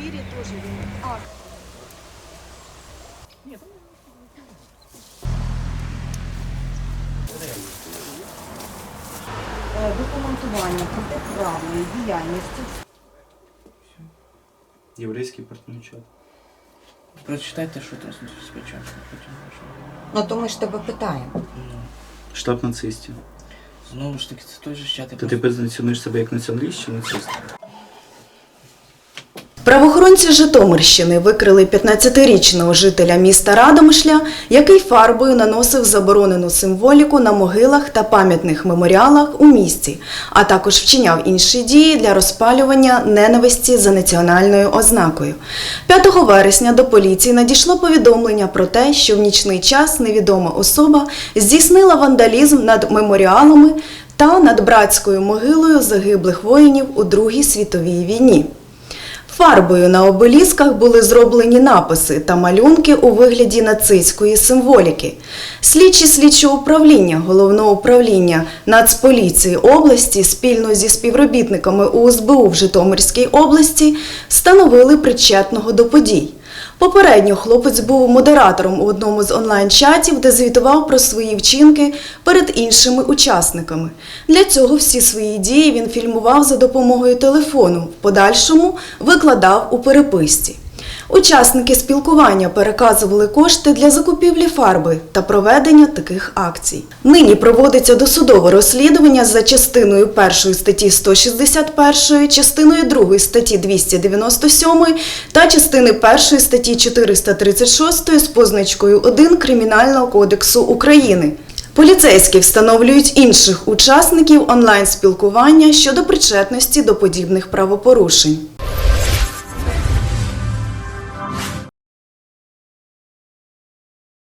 Сибири тоже есть. А. Нет. Документування протиправної діяльності. Єврейський партнер. Прочитайте, що там спочатку. Ну то ми ж тебе питаємо. Ну. Штаб нацистів. Знову ж таки, це той же чат. я ти просто- позиціонуєш себе як націоналіст чи нацист? Правоохоронці Житомирщини викрили 15-річного жителя міста Радомишля, який фарбою наносив заборонену символіку на могилах та пам'ятних меморіалах у місті, а також вчиняв інші дії для розпалювання ненависті за національною ознакою. 5 вересня до поліції надійшло повідомлення про те, що в нічний час невідома особа здійснила вандалізм над меморіалами та над братською могилою загиблих воїнів у Другій світовій війні. Фарбою на обелісках були зроблені написи та малюнки у вигляді нацистської символіки. Слідчі слідчого управління головного управління Нацполіції області спільно зі співробітниками УСБУ в Житомирській області встановили причетного до подій. Попередньо хлопець був модератором у одному з онлайн-чатів, де звітував про свої вчинки перед іншими учасниками. Для цього всі свої дії він фільмував за допомогою телефону, в подальшому викладав у переписці. Учасники спілкування переказували кошти для закупівлі фарби та проведення таких акцій. Нині проводиться досудове розслідування за частиною 1 статті 161, частиною 2 статті 297 та частини 1 статті 436 з позначкою 1 Кримінального кодексу України. Поліцейські встановлюють інших учасників онлайн-спілкування щодо причетності до подібних правопорушень.